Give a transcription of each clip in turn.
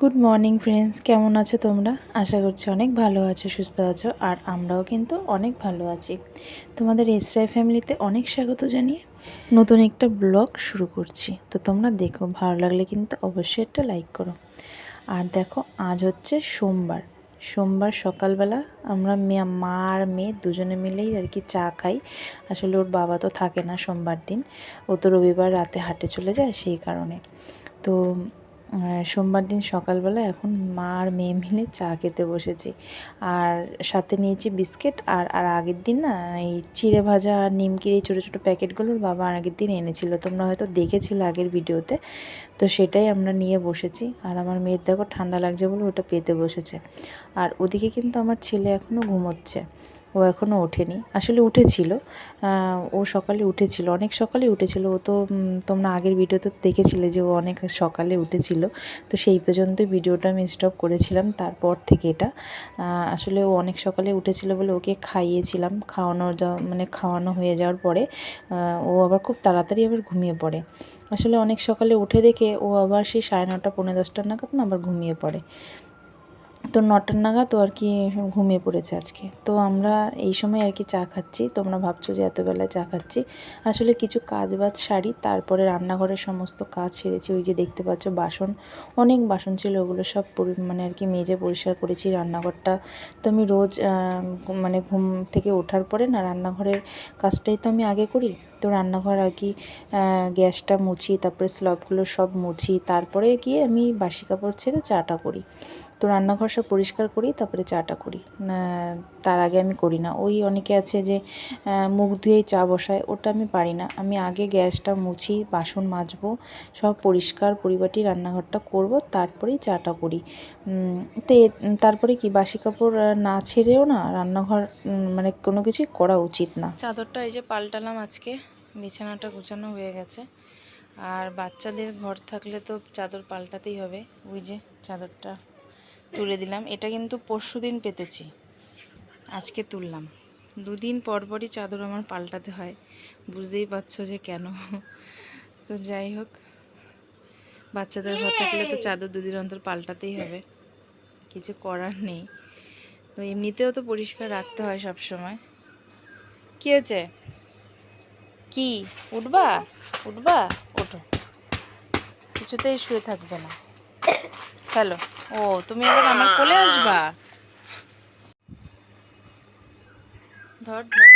Good morning friends কেমন আছো তোমরা? আশা করছি অনেক ভালো আছো, সুস্থ আছো, আর আমরাও কিন্তু অনেক ভালো আছি। তোমাদের এসরাই ফ্যামিলিতে অনেক স্বাগত জানিয়ে নতুন একটা ব্লগ শুরু করছি। তো তোমরা দেখো, ভালো লাগলে কিন্তু অবশ্যই একটা লাইক করো। আর দেখো, আজ হচ্ছে সোমবার। সোমবার সকালবেলা আমরা মেয়ে, মা আর মেয়ে দুজনে মিলেই আর কি চা খাই। আসলে ওর বাবা তো থাকে না সোমবার দিন। ও তো রবিবার রাতে হাটে চলে যায় সেই কারণে। তো সোমবার দিন সকালবেলা এখন মা আর মেয়ে মিলে চা খেতে বসেছি। আর সাথে নিয়েছি বিস্কিট আর আর আগের দিন না এই চিড়ে ভাজা আর নিমকির এই ছোটো ছোটো প্যাকেটগুলোর বাবা আগের দিন এনেছিল। তোমরা হয়তো দেখেছিলে আগের ভিডিওতে। তো সেটাই আমরা নিয়ে বসেছি। আর আমার মেয়ের দেখো ঠান্ডা লাগছে বলে ওটা পেতে বসেছে। আর ওদিকে কিন্তু আমার ছেলে এখনও ঘুমোচ্ছে। ও এখনও ওঠেনি। আসলে উঠেছিল। ও সকালে উঠেছিল। অনেক সকালে উঠেছিল। ও তো তোমরা আগের ভিডিওতে তো দেখেছিলে যে ও অনেক সকালে উঠেছিল। তো সেই পর্যন্ত ভিডিওটা আমি স্টপ করেছিলাম তারপর থেকে এটা। আসলে ও অনেক সকালে উঠেছিল বলে ওকে খাইয়েছিলাম। খাওয়ানো যা মানে খাওয়ানো হয়ে যাওয়ার পরে ও আবার খুব তাড়াতাড়ি আবার ঘুমিয়ে পড়ে। আসলে অনেক সকালে উঠে দেখে ও আবার সেই সাড়ে নটা, পৌনে দশটার নাগাদ না আবার ঘুমিয়ে পড়ে। তো নটার নাগাদ ও আর কি ঘুমিয়ে পড়েছে আজকে। তো আমরা এই সময় আর কি চা খাচ্ছি। তোমরা ভাবছ যে এতবেলায় চা খাচ্ছি। আসলে কিছু কাজ বাজ সারি, তারপরে রান্নাঘরের সমস্ত কাজ সেরেছি। ওই যে দেখতে পাচ্ছ বাসন, অনেক বাসন ছিল, ওগুলো সব মানে আর কি মেজে পরিষ্কার করেছি রান্নাঘরটা। তো আমি রোজ মানে ঘুম থেকে ওঠার পরে না, রান্নাঘরের কাজটাই তো আমি আগে করি। তো রান্নাঘর আর কি গ্যাসটা মুছি, তারপরে স্লবগুলো সব মুছি, তারপরে গিয়ে আমি বাসি কাপড় ছেড়ে চাটা করি। তো রান্নাঘর সব পরিষ্কার করি, তারপরে চাটা করি। তার আগে আমি করি না। ওই অনেকে আছে যে মুখ ধুয়েই চা বসায়, ওটা আমি পারি না। আমি আগে গ্যাসটা মুছি, বাসন মাজবো, সব পরিষ্কার পরিপাটি রান্নাঘরটা করব, তারপরেই চাটা করি। তো, তারপরে কি, বাসি কাপড় না ছেড়েও না রান্নাঘর মানে কোনো কিছুই করা উচিত না। চাদরটা এই যে পাল্টালাম আজকে। বিছানাটা গোছানো হয়ে গেছে। আর বাচ্চাদের ঘর থাকলে তো চাদর পাল্টাতেই হবে। ওই যে চাদরটা তুলে দিলাম। এটা কিন্তু পরশু দিন পেতেছি। আজকে তুললাম। দুদিন পর পরই চাদর আমার পাল্টাতে হয়। বুঝতেই পারছ যে কেন। তো যাই হোক, বাচ্চাদের ঘর থাকলে তো চাদর দুদিন অন্তর পাল্টাতেই হবে। কিছু করার নেই। তো এমনিতেও তো পরিষ্কার রাখতে হয় সব সময় কি হয়েছে? কি? উঠবা? উঠবা? ওঠো। কিছুতেই শুয়ে থাকবে না। হ্যালো। ও, তুমি এবার আমার কোলে আসবা? ধর ধর।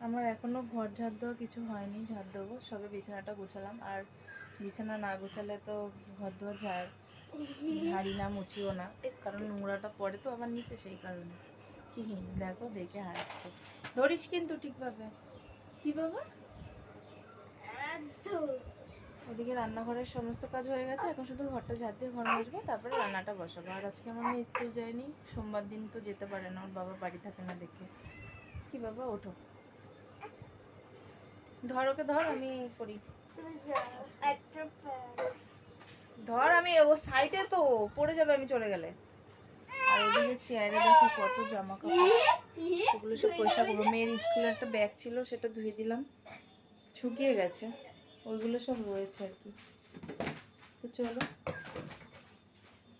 আমার এখনও ঘর ঝাড় দেওয়া কিছু হয়নি, ঝাড় দেবো। সবে বিছানাটা গুছালাম। আর বিছানা না গুছালে তো ঘর দেওয়া ঝাড়, ঝাড়ি না, মুছিও না। কারণ নোংরাটা পড়ে তো আবার নিচে, সেই কারণে। কি দেখো দেখে হাসছে ধরিস কিন্তু ঠিকভাবে। কি বাবা? ওদিকে রান্নাঘরের সমস্ত কাজ হয়ে গেছে এখন শুধু ঘরটা ঝাড় দিয়ে ঘর মুছবো তারপরে রান্নাটা বসাবো। আর আজকে আমার মেয়ে স্কুল যায়নি সোমবার দিন তো যেতে পারে না ওর বাবা বাড়ি থাকে না দেখে। কি বাবা ওঠো। ধর ওকে ধর আমি করি। ধর আমি ও সাইডে তো পড়ে যাবে আমি চলে গেলে। আর ওদিকে চেয়ারে দেখো কত জামা কাপড় ওগুলো সব পয়সা মেয়ের স্কুলে একটা ব্যাগ ছিল, সেটা ধুয়ে দিলাম। শুকিয়ে গেছে। ওইগুলো সব রয়েছে আর কি। তো চলো।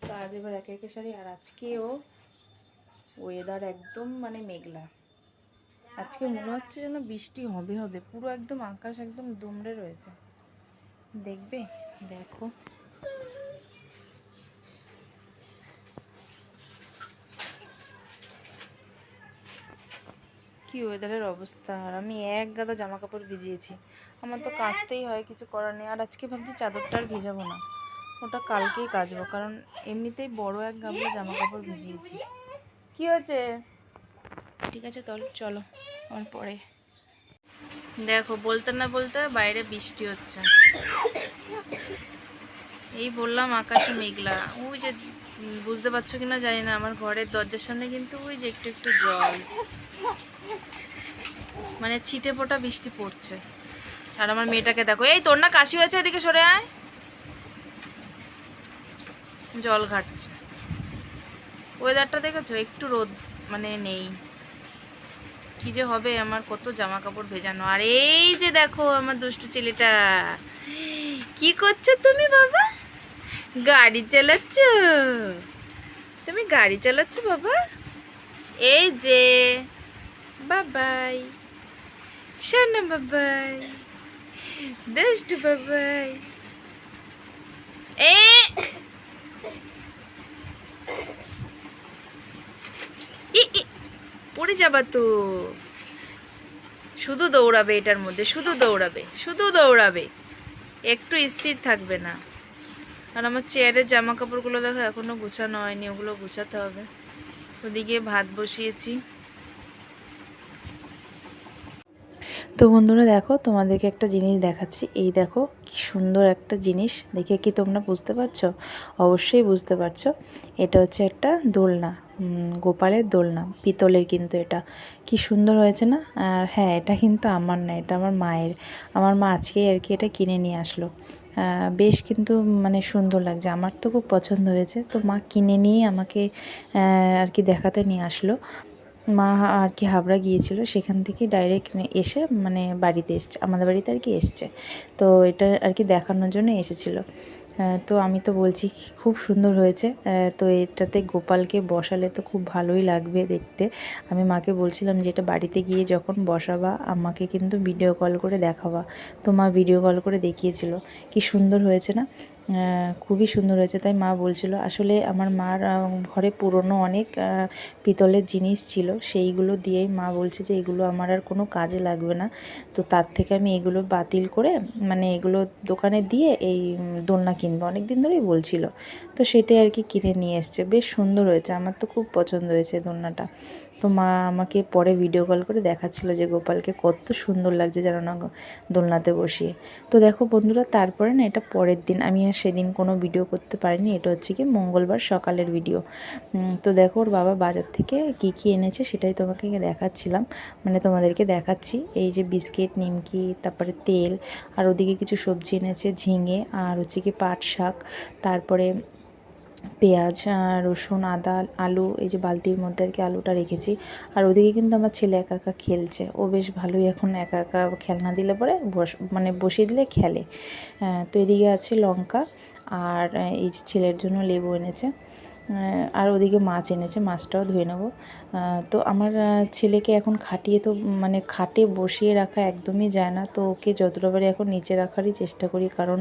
কাজ এবার একে একে সারি। আর আজকেও ওয়েদার একদম মানে মেঘলা। আজকে মনে হচ্ছে যেন বৃষ্টি হবে হবে। পুরো একদম আকাশ একদম দুমড়ে রয়েছে। দেখবে? দেখো। কি ওয়েদারের অবস্থা? আর আমি এক গাদা জামা কাপড় ভিজিয়েছি। আমার তো কাচতেই হয় কিছু করার নেই। আর আজকে ভাবছি চাদরটা আর ভিজাবো না। ওটা কালকেই কাচবো কারণ এমনিতেই বড় এক গামলা জামা কাপড় ভিজিয়েছি। কি হয়েছে? ঠিক আছে তল চলো। আমার পরে। দেখো বলতে না বলতে বাইরে বৃষ্টি হচ্ছে। এই বললাম আকাশে মেঘলা। ওই যে বুঝতে পারছ কিনা জানি না। আমার ঘরের দরজার সামনে কিন্তু ওই যে একটু একটু জল। মানে ছিটে ফোটা বৃষ্টি পড়ছে। আর আমার মেয়েটাকে দেখো। এই, তোর না কাশি হয়েছে এদিকে সরে আয়। জল ঘাটছে। ওয়েদারটা দেখেছ? একটু রোদ মানে নেই। কি যে হবে আমার কত জামা কাপড় ভেজানো। আর এই যে দেখো আমার দুষ্টু ছেলেটা। কি করছ তুমি বাবা? গাড়ি চালাচ্ছ? তুমি গাড়ি চালাচ্ছ বাবা? এই যে বাবাই শোনো বাবাই দুষ্টু বাবাই এ পড়ে যাবা তো। শুধু দৌড়াবে এটার মধ্যে, শুধু দৌড়াবে শুধু দৌড়াবে। একটু স্থির থাকবে না। আর আমার চেয়ারের জামা কাপড়গুলো দেখো, এখনও গুছানো হয়নি, ওগুলো গুছাতে হবে। ওদিকে ভাত বসিয়েছি। তো বন্ধুরা দেখো, তোমাদেরকে একটা জিনিস দেখাচ্ছি। এই দেখো, কি সুন্দর একটা জিনিস। দেখে কি তোমরা বুঝতে পারছ? অবশ্যই বুঝতে পারছ। এটা হচ্ছে একটা দোলনা গোপালের দোলনা, পিতলের কিন্তু এটা। কি সুন্দর হয়েছে না? আর হ্যাঁ এটা কিন্তু আমার না, এটা আমার মায়ের। আমার মা আজকেই আর কি এটা কিনে নিয়ে আসলো। বেশ কিন্তু মানে সুন্দর লাগছে। আমার তো খুব পছন্দ হয়েছে। তো মা কিনে নিয়ে আমাকে আর কি দেখাতে নিয়ে আসলো। মা আর কি হাবড়া গিয়েছিল, সেখান থেকে ডাইরেক্ট এসে মানে বাড়িতে এসছে, আমাদের বাড়িতে আর কি এসছে। তো এটা আর কি দেখানোর জন্য এসেছিল। তো আমি তো বলছি খুব সুন্দর হয়েছে। তো এটাতে গোপালকে বসালে তো খুব ভালোই লাগবে দেখতে। আমি মাকে বলছিলাম যে এটা বাড়িতে গিয়ে যখন বসাবা, আমাকে কিন্তু ভিডিও কল করে দেখাবা। তো মা ভিডিও কল করে দেখিয়েছিল। কি সুন্দর হয়েছে না? খুবই সুন্দর হয়েছে, তাই মা বলছিল। আসলে আমার মার ঘরে পুরনো অনেক পিতলের জিনিস ছিল, সেইগুলো দিয়েই মা বলছে যে এগুলো আমার আর কোনো কাজে লাগবে না। তো তার থেকে আমি এগুলো বাতিল করে মানে এগুলো দোকানে দিয়ে এই দোলনা কিনবো অনেক দিন ধরেই বলছিল। তো সেটাই আর কি কিনে নিয়ে এসছে। বেশ সুন্দর হয়েছে, আমার তো খুব পছন্দ হয়েছে দোলনাটা। তো মা আমাকে পরে ভিডিও কল করে দেখাচ্ছিল যে গোপালকে কত সুন্দর লাগছে যেন না দোলনাতে বসিয়ে। তো দেখো বন্ধুরা, তারপরে না এটা পরের দিন, আমি আর সেদিন কোনো ভিডিও করতে পারিনি, এটা হচ্ছে কি মঙ্গলবার সকালের ভিডিও তো দেখো ওর বাবা বাজার থেকে কি কি এনেছে সেটাই তোমাকে দেখাচ্ছিলাম মানে তোমাদেরকে দেখাচ্ছি। এই যে বিস্কিট, নিমকি, তারপরে তেল, আর ওদিকে কিছু সবজি এনেছে, ঝিঙে, আর হচ্ছে কি পাট শাক, তারপরে পেঁয়াজ রসুন, আদা, আলু, এই যে বালতির মধ্যে আর কি আলুটা রেখেছি। আর ওদিকে কিন্তু আমার ছেলে একা একা খেলছে। ও বেশ ভালোই এখন একা একা খেলনা দিলে পরে বস মানে বসিয়ে দিলে খেলে। তো এদিকে আছে লঙ্কা, আর এই যে ছেলের জন্য লেবু এনেছে। আর ওদিকে মাছ এনেছে, মাছটাও ধুয়ে নেব। তো আমার ছেলেকে এখন খাটিয়ে তো মানে খাটে বসিয়ে রাখা একদমই যায় না। তো ওকে যতটা পারি এখন নিচে রাখারই চেষ্টা করি, কারণ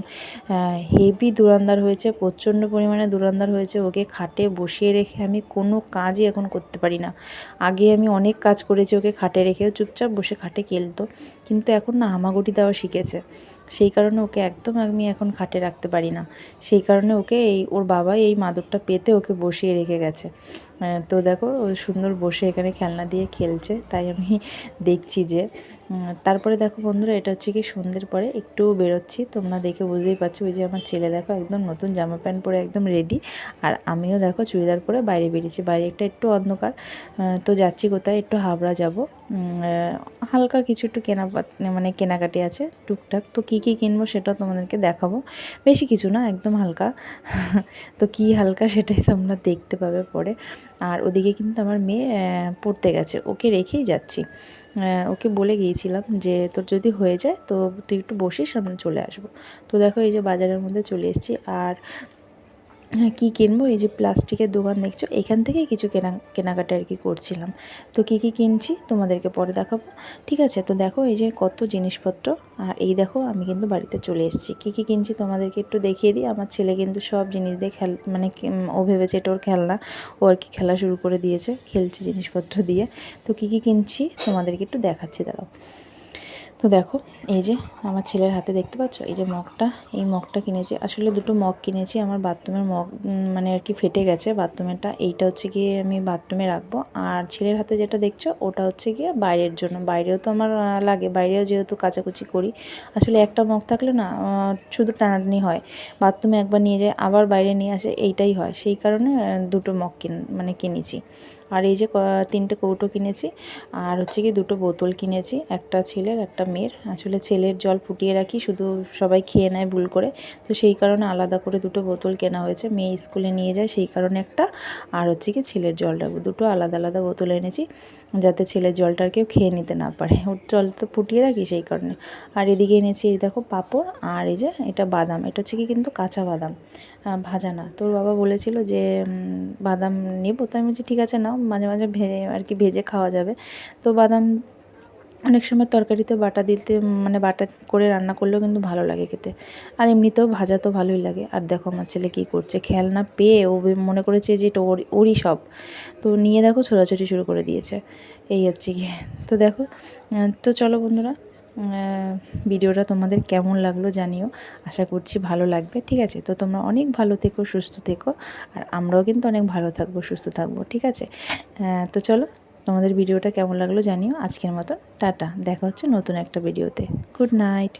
হেভি দুরান্দার হয়েছে, প্রচণ্ড পরিমাণে দুরান্দার হয়েছে। ওকে খাটে বসিয়ে রেখে আমি কোনো কাজই এখন করতে পারি না। আগে আমি অনেক কাজ করেছি ওকে খাটে রেখেও, চুপচাপ বসে খাটে খেলতো। কিন্তু এখন না হামাগুড়ি দেওয়া শিখেছে। সেই কারণে ওকে একদম আমি এখন খাটে রাখতে পারি না। সেই কারণে ওকে এই, ওর বাবাই এই মাদুরটা পেতে ওকে বসিয়ে রেখে গেছে। তো দেখো, ও সুন্দর বসে এখানে খেলনা দিয়ে খেলছে, তাই আমি দেখছি যে তারপরে দেখো বন্ধুরা, এটা হচ্ছে কি সন্ধ্যের পরে একটু বেরোচ্ছি, তোমরা দেখে বুঝতেই পারছ, ওই যে আমার ছেলে দেখো একদম নতুন জামা প্যান্ট পরে একদম রেডি আর আমিও দেখো চুড়িদার পরে বাইরে বেরিয়েছি, বাইরে একটা একটু অন্ধকার তো যাচ্ছি কোথায়, একটু হাবড়া যাব হালকা কিছু একটু কেনা মানে কেনাকাটি আছে, টুকটাক, তো কী কী কিনবো সেটা তোমাদেরকে দেখাবো, বেশি কিছু না, একদম হালকা, তো কী হালকা সেটাই তোমরা দেখতে পাবে পরে আর ওদিকে কিন্তু আমার মেয়ে পড়তে গেছে। ওকে রেখেই যাচ্ছি। ওকে বলে গিয়েছিলাম যে, তোর যদি হয়ে যায় তো তুই একটু বসিস, আমরা চলে আসব। তো দেখো এই যে বাজারের মধ্যে চলে এসেছি। আর কী কিনবো? এই যে প্লাস্টিকের দোকান দেখছ, এখান থেকেই কিছু কেনা, কেনাকাটা আর কি করছিলাম। তো কী কী কিনছি তোমাদেরকে পরে দেখাবো। ঠিক আছে, তো দেখো এই যে কত জিনিসপত্র, আর এই দেখো আমি কিন্তু বাড়িতে চলে এসেছি। কী কী কিনছি তোমাদেরকে একটু দেখিয়ে দিই। আমার ছেলে কিন্তু সব জিনিস দিয়ে খেল মানে ও ভেবেছে এটা ওর খেলনা, ও আর কি খেলা শুরু করে দিয়েছে, খেলছে জিনিসপত্র দিয়ে। তো কী কী কিনছি তোমাদেরকে একটু দেখাচ্ছি, দাঁড়াও। তো দেখো, এই যে আমার ছেলের হাতে দেখতে পাচ্ছ? এই যে মগটা, এই মগটা কিনেছি। আসলে দুটো মগ কিনেছি, আমার বাথরুমের মগ মানে আর কি ফেটে গেছে বাথরুমেরটা। এইটা হচ্ছে গিয়ে আমি বাথরুমে রাখব। আর ছেলের হাতে যেটা দেখছ, ওটা হচ্ছে গিয়ে বাইরের জন্য। বাইরেও তো আমার লাগে, বাইরেও যেহেতু কাচাকুচি করি। আসলে একটা মগ থাকলে না শুধু টানাটানি হয়। বাথরুমে একবার নিয়ে যায়, আবার বাইরে নিয়ে আসে, এইটাই হয়। সেই কারণে দুটো মগ কিন মানে কিনেছি। আর এই যে তিনটে কৌটো কিনেছি, আর হচ্ছে কি দুটো বোতল কিনেছি, একটা ছেলের, একটা মেয়ের। আসলে ছেলের জল ফুটিয়ে রাখি, শুধু সবাই খেয়ে নেয় ভুল করে। তো সেই কারণে আলাদা করে দুটো বোতল কেনা হয়েছে। মেয়ে স্কুলে নিয়ে যায় সেই কারণে একটা, আর হচ্ছে কি ছেলের জল রাখব দুটো আলাদা আলাদা বোতল এনেছি। যাতে ছেলের জলটা আর কেউ খেয়ে নিতে না পারে। ওর জল তো ফুটিয়ে রাখি সেই কারণে। আর এদিকে এনেছি এই দেখো পাঁপড় আর এই যে এটা বাদাম। এটা হচ্ছে কি কিন্তু কাঁচা বাদাম ভাজা না। তোর বাবা বলেছিল যে বাদাম নেব। তো আমি বলছি, ঠিক আছে নাও, মাঝে মাঝে ভেজে আর কি ভেজে খাওয়া যাবে। তো বাদাম অনেক সময় তরকারিতে বাটা দিতে মানে বাটা করে রান্না করলেও কিন্তু ভালো লাগে খেতে। আর এমনিতেও ভাজা তো ভালোই লাগে। আর দেখো আমার ছেলে কী করছে, খেলনা পেয়ে ও মনে করেছে যে এটা ওর, ওরই সব। তো নিয়ে দেখো ছোটাছুটি শুরু করে দিয়েছে। এই হচ্ছে গিয়ে। তো দেখো তো চলো বন্ধুরা ভিডিওটা তোমাদের কেমন লাগল জানিও। আশা করছি ভালো লাগবে। ঠিক আছে? তো তোমরা অনেক ভালো থেকো, সুস্থ থেকো। আর আমরাও কিন্তু অনেক ভালো থাকব, সুস্থ থাকব। ঠিক আছে? তো চলো তোমাদের ভিডিওটা কেমন লাগল জানিও। আজকের মতো টাটা, দেখা হচ্ছে নতুন একটা ভিডিওতে। Good night.